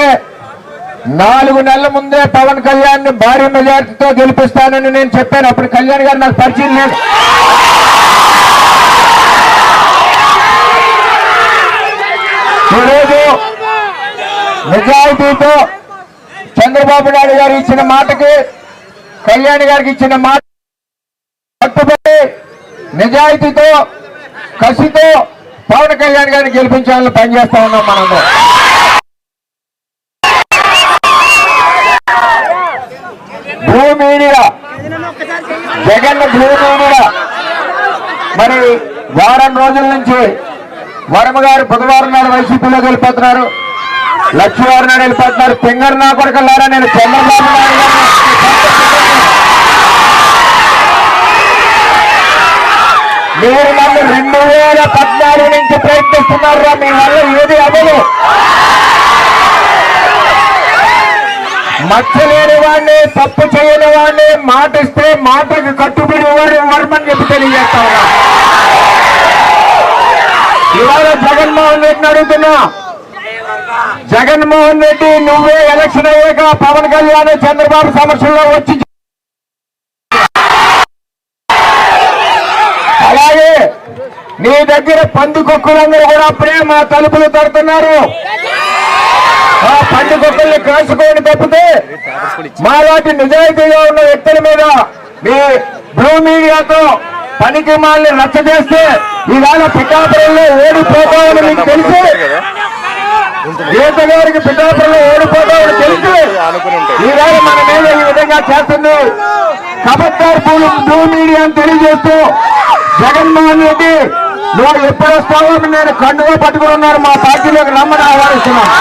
ఎందుకంటే నాలుగు నెలల ముందే పవన్ కళ్యాణ్ని భారీ మెజార్టీతో గెలిపిస్తానని నేను చెప్పాను. అప్పుడు కళ్యాణ్ గారు నాకు పరిచయం లేదు. ఈరోజు నిజాయితీతో చంద్రబాబు నాయుడు గారు ఇచ్చిన మాటకి కళ్యాణ్ గారికి ఇచ్చిన మాట కట్టుబడి నిజాయితీతో కసితో పవన్ కళ్యాణ్ గారిని గెలిపించాలని పనిచేస్తా ఉన్నాం మనందరం. భూమిడిగా జగన్ భూమిడిగా మరి వారం రోజుల నుంచి వరమ గారు బుధవారం నాడు వైసీపీలో వెళ్ళిపోతున్నారు లక్ష్మీవారం నాడు వెళ్ళిపోతున్నారు. పింగర్ నా కొడుకులారా నేను చంద్రబాబు నాయుడు మీరు నన్ను రెండు వేల పద్నాలుగు నుంచి ప్రయత్నిస్తున్నారా మీ వల్ల ఏది అవ్వదు. మచ్చలేని వాడిని తప్పు చేయని వాడిని మాట ఇస్తే మాటకి కట్టుబడి వాడు వర్మని చెప్పి తెలియజేస్తా ఉన్నా ఇవాళ జగన్మోహన్ రెడ్డిని అడుగుతున్నా. జగన్మోహన్ రెడ్డి నువ్వే ఎలక్షన్ అయ్యాక పవన్ కళ్యాణ్ చంద్రబాబు సమస్యల్లో వచ్చి అలాగే నీ దగ్గర పందికొక్కులందరూ కూడా అప్పుడే మా తలుపులు తడుతున్నారు. ఆ పందికొక్కుల్ని తప్పితే మాలాంటి నిజాయితీగా ఉన్న వ్యక్తుల మీద మీ బ్లూ మీడియాతో పనికి మాల్ని రచ్చ చేస్తే ఇవాళ పిఠాపురంలో ఓడిపోతామని మీకు తెలిసి గీత గారికి పిఠాపురంలో ఓడిపోతామని తెలిసి ఈవేళ మన మీద ఈ విధంగా చేస్తుంది. కబడ్డార్ పూలు బ్లూ మీడియా అని తెలియజేస్తూ జగన్మోహన్ రెడ్డి నువ్వు ఎప్పుడు వస్తావో నేను కండుగా పట్టుకుని ఉన్నారు మా పార్టీలోకి రమ్మని ఆహ్వానిస్తున్నాను